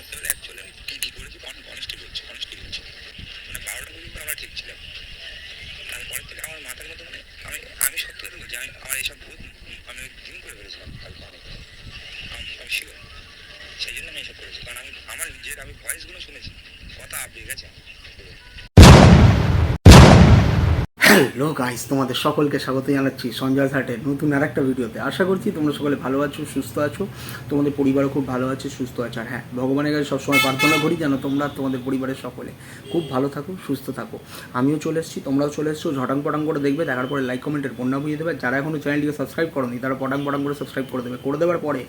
That's what hello guys তোমাদের সকলকে স্বাগত জানাচ্ছি সঞ্জয় ঘাটের নতুন আর একটা ভিডিওতে। আশা করছি তোমরা সকলে ভালো আছো, সুস্থ আছো, তোমাদের পরিবারও খুব ভালো আছে, সুস্থ আছে। আর হ্যাঁ ভগবানের কাছে সবসময় প্রার্থনা করি যেন তোমরা তোমাদের পরিবারের সকলে খুব ভালো থাকো, সুস্থ থাকো। আমিও চলে এসেছি, তোমরাও চলে এসছো, ঝটাং পটাং করে দেখবে, দেখার পরে লাইক কমেন্টের বন্যা বুঝিয়ে দেবে। যারা এখনও চ্যানেলটিকে সাবস্ক্রাইব করনি, তারা পটাং পটাং করে সাবস্ক্রাইব করে দেবে। করে দেওয়ার পরে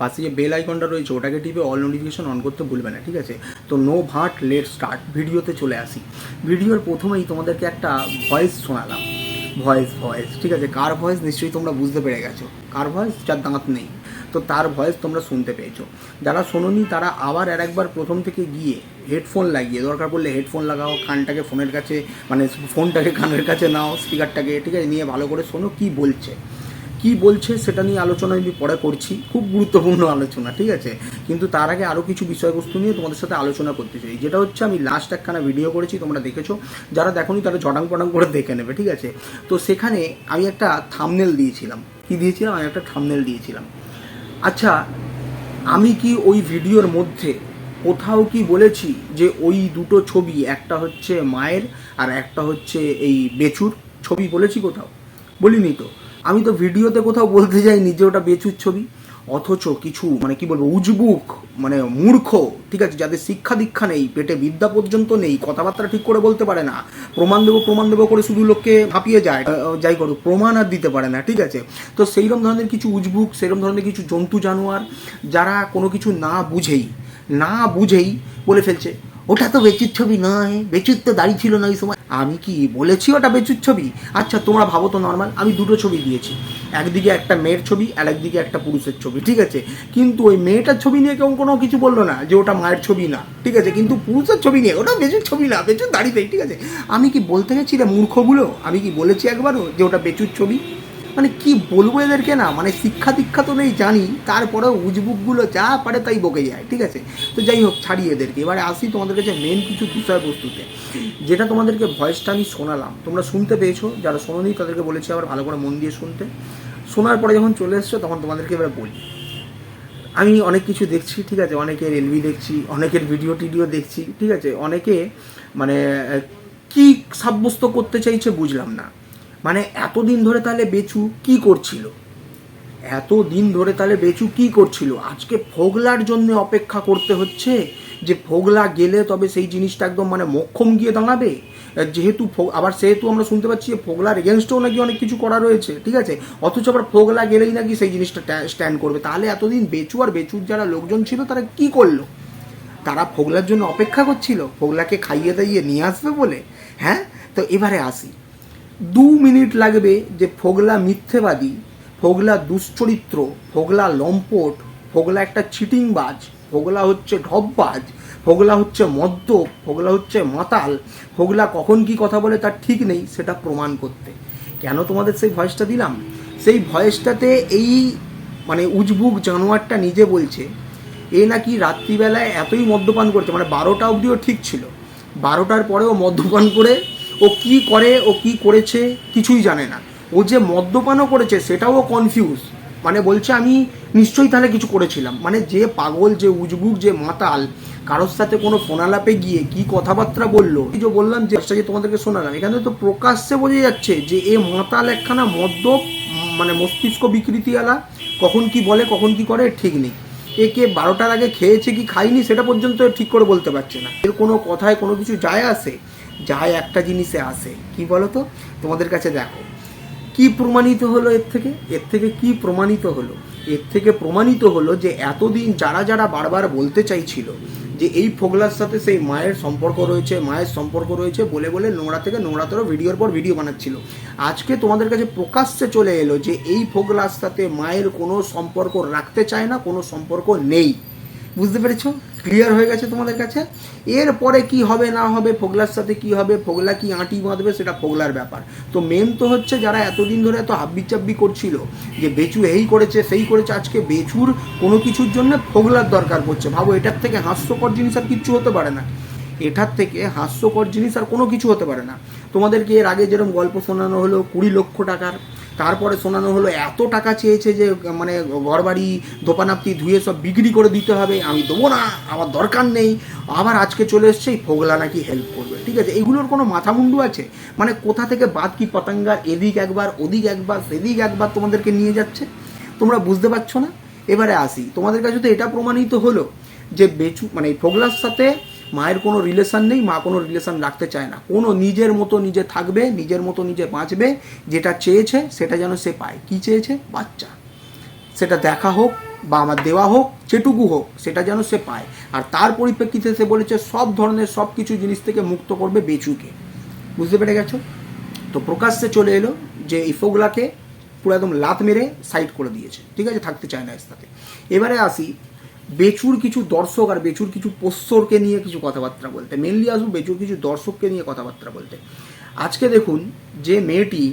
পাশে যে বেল আইকনটা রয়েছে, ওটাকে টিপে অল নোটিফিকেশন অন করতে ভুলবে না, ঠিক আছে? তো নো ভাট লেট স্টার্ট ভিডিওতে চলে আসি। ভিডিওর প্রথমেই তোমাদেরকে একটা ভয়েস শোনালাম। ভয়েস ভয়েস ঠিক আছে? কার ভয়েস নিশ্চয়ই তোমরা বুঝতে পেরে গেছো। কার ভয়েস যার দাঁত নেই। তো তার ভয়েস তোমরা শুনতে পেয়েছ। যারা শোনোনি, তারা আবার আর একবার প্রথম থেকে গিয়ে হেডফোন লাগিয়ে, দরকার পড়লে হেডফোন লাগাও, কানটাকে ফোনের কাছে মানে ফোনটাকে কানের কাছে নাও স্পিকারটাকে ঠিক আছে? নিয়ে ভালো করে শোনো কী বলছে। কি বলছে সেটা নিয়ে আলোচনা আমি পরে করছি। খুব গুরুত্বপূর্ণ আলোচনা, ঠিক আছে? কিন্তু তার আগে আরও কিছু বিষয়বস্তু নিয়ে তোমাদের সাথে আলোচনা করতে চাই। যেটা হচ্ছে, আমি লাস্ট একখানা ভিডিও করেছি, তোমরা দেখেছ। যারা দেখোনি, তারা জটাং পটাং করে দেখে নেবে, ঠিক আছে? তো সেখানে আমি একটা থামনেল দিয়েছিলাম। কি দিয়েছিলাম? আমি একটা থামনেল দিয়েছিলাম। আচ্ছা আমি কি ওই ভিডিওর মধ্যে কোথাও কি বলেছি যে ওই দুটো ছবি, একটা হচ্ছে মায়ের আর একটা হচ্ছে এই বেচুর? ছবি বলেছি কোথাও? বলিনি তো। আমি তো ভিডিওতে কোথাও বলতে যাইনি যে ওটা বেচুর ছবি, অথচ কিছু মানে কি বলব, উজবুক মানে মূর্খ, ঠিক আছে, যাদের শিক্ষা দীক্ষা নেই, পেটে বিদ্যা পর্যন্ত নেই, কথাবার্তা ঠিক করে বলতে পারে না, প্রমাণ দেবো প্রমাণ দেবো করে শুধু লোককে হাঁপিয়ে যায় যাই করো প্রমাণ আর দিতে পারে না, ঠিক আছে? তো সেইরকম ধরনের কিছু উজবুক সেরকম ধরনের কিছু জন্তু জানোয়ার, যারা কোনো কিছু না বুঝেই না বুঝেই বলে ফেলছে। ওটা তো বেচুর ছবি নয়। বেচুর তো দাড়ি ছিল না ওই সময়। আমি কি বলেছি ওটা বেচুর ছবি? আচ্ছা তোমরা ভাবো তো নর্মাল আমি দুটো ছবি দিয়েছি। একদিকে একটা মেয়ের ছবি আর একদিকে একটা পুরুষের ছবি, ঠিক আছে? কিন্তু ওই মেয়েটার ছবি নিয়ে কেউ কোনো কিছু বলল না যে ওটা মায়ের ছবি না, ঠিক আছে? কিন্তু পুরুষের ছবি নিয়ে, ওটা বেচুর ছবি না, বেচুর দাড়িতেই ঠিক আছে? আমি কি বলতে গেছি রে মূর্খগুলো? আমি কি বলেছি একবারও যে ওটা বেচুর ছবি? মানে কি বলব এদেরকে না? মানে শিক্ষা দীক্ষা তো নেই, জানি। তারপরেও উজবুকগুলো যা পারে তাই বকে যায়, ঠিক আছে? তো যাই হোক ছাড়ি এদেরকে। এবারে আসি তোমাদের কাছে মেন কিছু বিষয়বস্তুতে। যেটা তোমাদেরকে ভয়েসটা আমি শোনালাম। তোমরা শুনতে পেয়েছ, যারা শোনোনি তাদেরকে বলেছি আবার ভালো করে মন দিয়ে শুনতে। শোনার পরে যখন চলে এসছো, তখন তোমাদেরকে এবার বলি। আমি অনেক কিছু দেখছি, ঠিক আছে? অনেকের এলবি দেখছি, অনেকের ভিডিও টিডিও দেখছি, ঠিক আছে? অনেকে মানে কি সাব্যস্ত করতে চাইছে বুঝলাম না। মানে এতদিন ধরে তাহলে বেচু কি করছিল? এত দিন ধরে তাহলে বেচু কি করছিল? আজকে ফোগলার জন্য অপেক্ষা করতে হচ্ছে যে ফোগলা গেলে তবে সেই জিনিসটা একদম মানে মক্ষম গিয়ে দাঁড়াবে। যেহেতু আবার সেহেতু আমরা শুনতে পাচ্ছি ফোগলার এগেনস্টেও নাকি অনেক কিছু করা রয়েছে, ঠিক আছে? অথচ আবার ফোগলা গেলেই নাকি সেই জিনিসটা স্ট্যান্ড করবে। তাহলে এতদিন বেচু আর বেচুর যারা লোকজন ছিল তারা কি করল? তারা ফোগলার জন্য অপেক্ষা করছিল? ফোগলাকে খাইয়ে দাইয়ে নিয়ে আসবে বলে? হ্যাঁ? তো এবারে আসি। দু মিনিট লাগবে যে ফোগলা মিথ্যেবাদী, ফোগলা দুশ্চরিত্র, ফোগলা লম্পট, ফোগলা একটা চিটিংবাজ, ফোগলা হচ্ছে ঢপবাজ, ফোগলা হচ্ছে মদ্য ফোগলা হচ্ছে মাতাল, ফোগলা কখন কি কথা বলে তার ঠিক নেই, সেটা প্রমাণ করতে। কেন তোমাদের সেই ভয়েসটা দিলাম? সেই ভয়েসটাতে এই মানে উজবুক জানোয়ারটা নিজে বলছে, এ নাকি রাত্রিবেলায় এতই মদ্যপান করছে। মানে বারোটা অবধিও ঠিক ছিল। বারোটার পরেও মদ্যপান করে ও কি করে ও কি করেছে কিছুই জানে না। ও যে মদ্যপানও করেছে সেটাও কনফিউজ মানে বলছে আমি নিশ্চয়ই তাহলে কিছু করেছিলাম। মানে যে পাগল যে উজবুক যে মাতাল কারোর সাথে কোনো ফোনালাপে গিয়ে কি কথাবার্তা বলল? যে বললাম যে যে তোমাদেরকে শোনালাম এখানে তো প্রকাশ্যে বোঝা যাচ্ছে যে এ মাতাল একখানা মদ্যপ উম, মানে মস্তিষ্ক বিকৃতিওয়ালা কখন কি বলে কখন কি করে ঠিক নেই। একে বারোটার আগে খেয়েছে কি খাইনি সেটা পর্যন্ত ঠিক করে বলতে পারছে না। এর কোনো কথায় কোনো কিছু যায় আসে? যায় একটা জিনিসে আসে, কি বলো তো তোমাদের কাছে দেখো, কি প্রমাণিত হলো এর থেকে? এর থেকে কি প্রমাণিত হলো? এর থেকে প্রমাণিত হলো যে এতদিন যারা যারা বারবার বলতে চাইছিল যে এই ফোগলার সাথে সেই মায়ের সম্পর্ক রয়েছে, মায়ের সম্পর্ক রয়েছে, বলে বলে নোংরা থেকে নোংরাতর ভিডিওর পর ভিডিও বানাচ্ছিল। আজকে তোমাদের কাছে প্রকাশ্যে চলে এলো যে এই ফোগলার সাথে মায়ের কোনো সম্পর্ক রাখতে চায় না, কোনো সম্পর্ক নেই। বুঝতে পেরেছ? ক্লিয়ার হয়ে গেছে তোমাদের কাছে? এরপরে কি হবে, না হবে, ফোগলার সাথে কি হবে, ফোগলা কি আঁটি বাঁধবে, সেটা ফোগলার ব্যাপার। তো মেন তো হচ্ছে যারা এতদিন ধরে এত হাব্বি চাব্বি করছিল, যে বেচু এই করেছে, সেই করেছে, আজকে বেচুর কোনো কিছুর জন্য ফোগলার দরকার পড়ছে। ভাবো, এটার থেকে হাস্যকর জিনিস আর কিচ্ছু হতে পারে না। এটার থেকে হাস্যকর জিনিস আর কোনো কিছু হতে পারে না। তোমাদেরকে এর আগে যেরকম গল্প শোনানো হলো, কুড়ি লক্ষ টাকার তারপরে শোনানো হলো, এত টাকা চেয়েছে যে মানে ঘরবাড়ি দোপানাপ্তি ধুয়ে সব বিক্রি করে দিতে হবে, আমি দেবো না, আমার দরকার নেই। আবার আজকে চলে এসছে, এই ফোগলা নাকি হেল্প করবে। ঠিক আছে, এগুলোর কোনো মাথা মুন্ডু আছে? মানে কোথা থেকে বাদ কি পতঙ্গার এদিক একবার, ওদিক একবার, সেদিক একবার তোমাদেরকে নিয়ে যাচ্ছে? তোমরা বুঝতে পারছ না? এবারে আসি। তোমাদের কাছে তো এটা প্রমাণিত হলো যে বেচু মানে ফোগলার সাথে মায়ের কোনো রিলেশন নেই, মা কোনো রিলেশন রাখতে চায় না। কোনো নিজের মতো নিজে থাকবে, নিজের মতো নিজে বাঁচবে, যেটা চেয়েছে সেটা যেন সে পায়। কি চেয়েছে? বাচ্চা। সেটা দেখা হোক বা আমার দেওয়া হোক, যেটুকু হোক, সেটা যেন সে পায়। আর তার পরিপ্রেক্ষিতে সে বলেছে, সব ধরনের সব কিছু জিনিস থেকে মুক্ত করবে বেচুকে। বুঝতে পেরে গেছো? তো প্রকাশ্যে চলে এলো যে এই ফোগলাকে পুরো একদম লাত মেরে সাইড করে দিয়েছে। ঠিক আছে, থাকতে চায় না সাথে। এবারে আসি বেচুর কিছু দর্শক আর বেচুর কিছু পোষ্যরকে নিয়ে কিছু কথাবার্তা বলতে। মেনলি আসব বেচুর কিছু দর্শককে নিয়ে কথাবার্তা বলতে। আজকে দেখুন যে মেয়েটি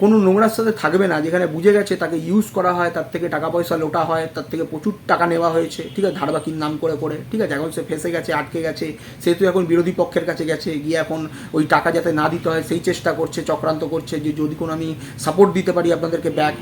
কোনো নোংরার সাথে থাকবে না, যেখানে বুঝে গেছে তাকে ইউজ করা হয়, তার থেকে টাকা পয়সা লোটা হয়, তার থেকে প্রচুর টাকা নেওয়া হয়েছে, ঠিক আছে, ধারবাকির নাম করে করে, ঠিক আছে, এখন সে ফেসে গেছে, আটকে গেছে সেহেতু এখন বিরোধী পক্ষের কাছে গেছে, গিয়ে এখন ওই টাকা যাতে না দিতে হয় সেই চেষ্টা করছে, চক্রান্ত করছে, যে যদি কোনো আমি সাপোর্ট দিতে পারি আপনাদেরকে ব্যাক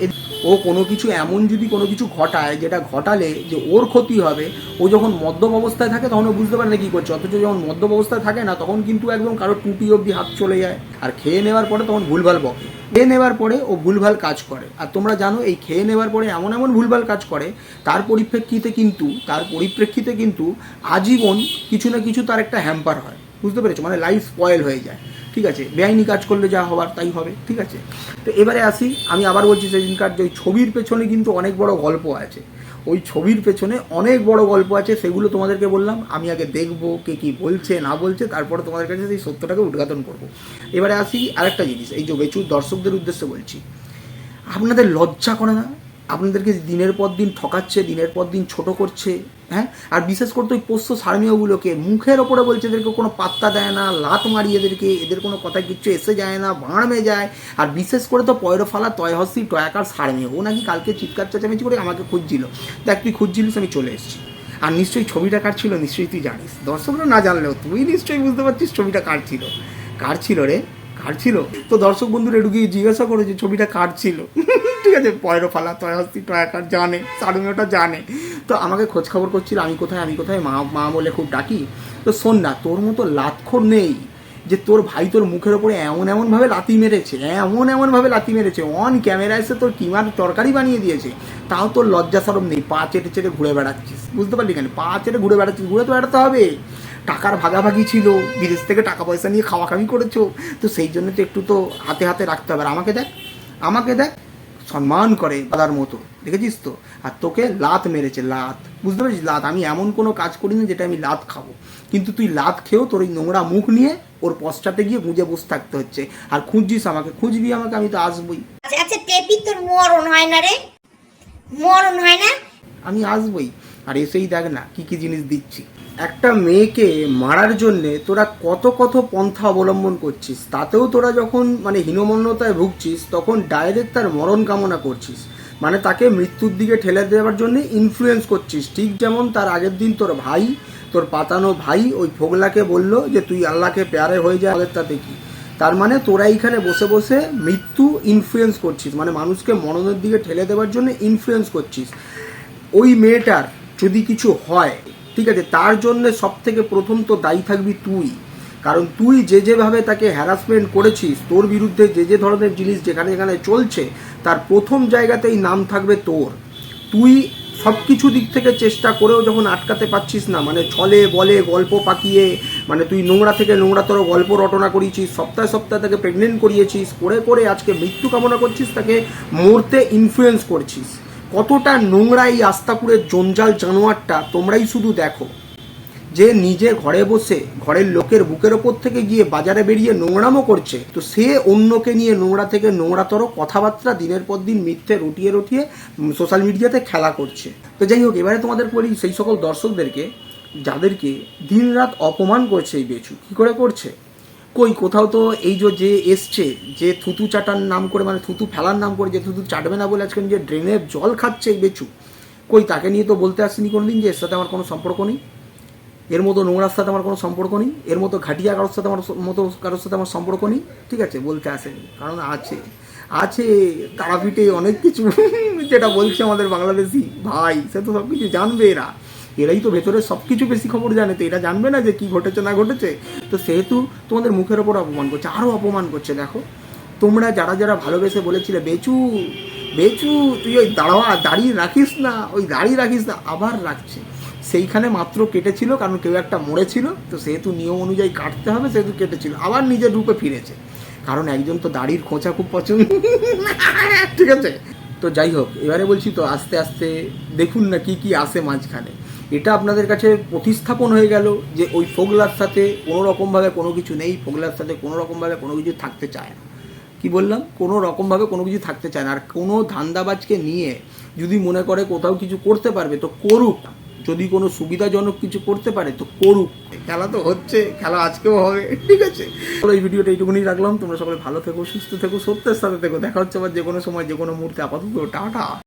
ও কোনো কিছু, এমন যদি কোনো কিছু ঘটায়, যেটা ঘটালে যে ওর ক্ষতি হবে, ও যখন মদ্যপ অবস্থায় থাকে তখন ও বুঝতে পারে না কী করছে, অথচ যখন মদ্যপ অবস্থায় থাকে না, তখন কিন্তু একদম কারও টুটি অবধি হাত চলে যায়, আর খেয়ে নেওয়ার পরে তখন ভুলভাল বকে। খেয়ে নেওয়ার পরে ও ভুলভাল কাজ করে। আর তোমরা জানো, এই খেয়ে নেওয়ার পরে এমন এমন ভুলভাল কাজ করে, তার পরিপ্রেক্ষিতে কিন্তু, তার পরিপ্রেক্ষিতে কিন্তু আজীবন কিছু না কিছু তার একটা হ্যাম্পার হয়। বুঝতে পেরেছ? মানে লাইফ স্পয়েল হয়ে যায়। ঠিক আছে? বেআইনি কাজ করলে যা হবার তাই হবে। ঠিক আছে? তো এবারে আসি, আমি আবার বলছি সেদিনকার যে ছবির পেছনে কিন্তু অনেক বড় গল্প আছে। ওই ছবির পেছনে অনেক বড় গল্প আছে, সেগুলো তোমাদেরকে বললাম। আমি আগে দেখব কে কী বলছে, না বলছে, তারপরে তোমাদের কাছে সেই সত্যটাকে উদ্ঘাটন করব। এবারে আসি আরেকটা জিনিস, এই যে বেচুর দর্শকদের উদ্দেশ্যে বলছি। আপনাদের লজ্জা করে না? আপনাদেরকে দিনের পর দিন ঠকাচ্ছে, দিনের পর দিন ছোট করছে হ্যাঁ? আর বিশেষ করে তো ওই পোষ্য সারমীয়গুলোকে মুখের ওপরে বলছে এদেরকে কোনো পাত্তা দেয় না, লাত মারি এদেরকে, এদের কোনো কথা কিচ্ছু এসে যায় না ভাঁড়মে যায়। আর বিশেষ করে তো পয়রফালা, তয়হসি, টয়াকার সারমীয় ও নাকি কালকে চিৎকার চেঁচামেচি করে আমাকে খুঁজছিল। দেখ, তুই খুঁজছিলিস, আমি চলে এসেছি। আর নিশ্চয়ই ছবিটা কার ছিল, নিশ্চয়ই তুই জানিস। দর্শকরা না জানলেও তুই নিশ্চয়ই বুঝতে পারছিস ছবিটা কার ছিল। কার ছিল রে? কার ছিল তো দর্শক বন্ধুরা একটু গিয়ে জিজ্ঞাসা করে যে ছবিটা কার ছিল ঠিক আছে, পয়রো ফালা তয়হস্তি টয়াকার জানে, সারুমিওটা জানে। তো আমাকে খোঁজ খবর করছিল, আমি কোথায় আমি কোথায়? মা মা বলে খুব ডাকি। তো শোন না, তোর মতো লাতখোর নেই যে তোর ভাই তোর মুখের ওপরে এমন এমনভাবে লাতি মেরেছে, এমন এমনভাবে লাতি মেরেছে অন ক্যামেরা এসে তোর কিমার তরকারি বানিয়ে দিয়েছে, তাও তোর লজ্জা সরম নেই। পা চেটে চেটে ঘুরে বেড়াচ্ছিস, বুঝতে পারলি কেন? পা চেটে ঘুরে বেড়াচ্ছিস, ঘুরে তো বেড়াতে হবে। টাকার ভাগাভাগি ছিল বিদেশ থেকে টাকা পয়সা নিয়ে খাওয়া খাওয়ি করেছ তো সেই জন্য তো একটু তো হাতে হাতে রাখতে হবে। আর আমাকে দেখ আমাকে দেখ সম্মান করে দাদার মতো দেখেছিস তো? আর তোকে লাত মেরেছে লাত। বুঝতে পেরেছিস? লাত আমি এমন কোনো কাজ করি না যেটা আমি লাত খাব। কিন্তু তুই লাত খেয়েও তোর ওই নোংরা মুখ নিয়ে ওর পশ্চাতে গিয়ে গুঁজে বসে থাকতে হচ্ছে। আর খুঁজছিস আমাকে খুঁজবি আমাকে আমি তো আসবই। আচ্ছা আচ্ছা টেপি তোর মরণ হয় না রে? মরণ হয় না? আমি আসবই। আর এসেই দেখ না কি কি জিনিস দিচ্ছি। একটা মেয়েকে মারার জন্যে তোরা কত কত পন্থা অবলম্বন করছিস? তাতেও তোরা যখন মানে হীনমন্যতায় ভুগছিস, তখন ডাইরেক্ট তার মরণ কামনা করছিস। মানে তাকে মৃত্যুর দিকে ঠেলে দেওয়ার জন্য ইনফ্লুয়েন্স করছিস। ঠিক যেমন তার আগের দিন তোর ভাই, তোর পাতানো ভাই ওই ফোগলাকে বলল যে, তুই আল্লাহকে প্যারে হয়ে যায় আমাদের তাতে কি? তার মানে তোরা এইখানে বসে বসে মৃত্যু ইনফ্লুয়েন্স করছিস। মানে মানুষকে মরণের দিকে ঠেলে দেওয়ার জন্য ইনফ্লুয়েন্স করছিস। ওই মেয়েটার যদি কিছু হয় ঠিক আছে, তার জন্য সব থেকে প্রথম তো দায়ী থাকবি তুই। কারণ তুই যে যেভাবে তাকে হ্যারাসমেন্ট করেছিস, তোর বিরুদ্ধে যে যে ধরনের জিনিস যেখানে যেখানে চলছে, তার প্রথম জায়গাতেই নাম থাকবে তোর। তুই সব কিছু দিক থেকে চেষ্টা করেও যখন আটকাতে পারছিস না মানে ছলে বলে গল্প পাকিয়ে মানে তুই নোংরা থেকে নোংরাতর গল্প রটনা করিয়েছিস সপ্তাহে সপ্তাহে তাকে প্রেগনেন্ট করিয়েছিস, করে করে আজকে মৃত্যু কামনা করছিস, তাকে মরতে ইনফ্লুয়েন্স করছিস। কতটা নোংরা এই আস্তাপুরের জঞ্জাল জানোয়ারটা তোমরাই শুধু দেখো। যে নিজে ঘরে বসে ঘরের লোকের বুকের ওপর থেকে গিয়ে বাজারে বেরিয়ে নোংরামো করছে, তো সে অন্যকে নিয়ে নোংরা থেকে নোংরাতর কথাবার্তা দিনের পর দিন মিথ্যে রটিয়ে রটিয়ে সোশ্যাল মিডিয়াতে খেলা করছে। তো যাই হোক, এবারে তোমাদের বলি সেই সকল দর্শকদেরকে, যাদেরকে দিনরাত অপমান করছে এই বেচু, কি করে করছে? কই, কোথাও তো এই যে যে এসছে, যে থুতু চাটার নাম করে মানে থুতু ফেলার নাম করে, যে থুতু চাটবে না বলে আজকে যে ড্রেনের জল খাচ্ছে এই বেচু। কই, তাকে নিয়ে তো বলতে আসেনি কোনো দিন যে এর সাথে আমার কোনো সম্পর্ক নেই। এর মতো নোংরার সাথে আমার কোনো সম্পর্ক নেই। এর মতো ঘাটিয়া কারোর সাথে আমার মতো কারোর সাথে আমার সম্পর্ক নেই। ঠিক আছে, বলতে আসেনি, কারণ আছে। আছে তারাপীঠে অনেক কিছু, যেটা বলছে আমাদের বাংলাদেশি ভাই, সে তো সব কিছু জানবে এরা। এরাই তো ভেতরে সব কিছু বেশি খবর জানে তো এরা জানবে না যে কি ঘটেছে, না ঘটেছে। তো সেহেতু তোমাদের মুখের ওপর অপমান করছে। আরও অপমান করছে, দেখো। তোমরা যারা যারা ভালোবেসে বলেছিলে, বেচু বেচু, তুই ওই দাঁড়াওয়া দাঁড়িয়ে রাখিস না, ওই দাঁড়িয়ে রাখিস না, আবার রাখছে। সেইখানে মাত্র কেটেছিল, কারণ কেউ একটা মরেছিল, তো সেহেতু নিয়ম অনুযায়ী কাটতে হবে, সেহেতু কেটেছিল। আবার নিজের রূপে ফিরেছে। কারণ একজন তো দাড়ির খোঁচা খুব পছন্দ। ঠিক আছে? তো যাই হোক, এবারে বলছি তো আস্তে আস্তে দেখুন না কি কি আসে মাঝখানে। এটা আপনাদের কাছে প্রতিস্থাপন হয়ে গেল যে ওই ফোগলার সাথে কোনো রকমভাবে কোনো কিছু নেই ফোগলার সাথে কোনো রকমভাবে কোনো কিছু থাকতে চায় না। কি বললাম? কোনো রকমভাবে কোনো কিছু থাকতে চায় না। আর কোনো ধান্দাবাজকে নিয়ে যদি মনে করে কোথাও কিছু করতে পারবে তো করুক। যদি কোনো সুবিধাজনক কিছু করতে পারে তো করুক। খেলা তো হচ্ছে খেলা আজকেও হবে ঠিক আছে। এই ভিডিওটা এইটুকুনি রাখলাম। তোমরা সকলে ভালো থেকো সুস্থ থেকো সত্যের সাথে থেকো। দেখা হচ্ছে আবার যে কোনো সময় যে কোনো মুহূর্তে। আপাতত টাটা।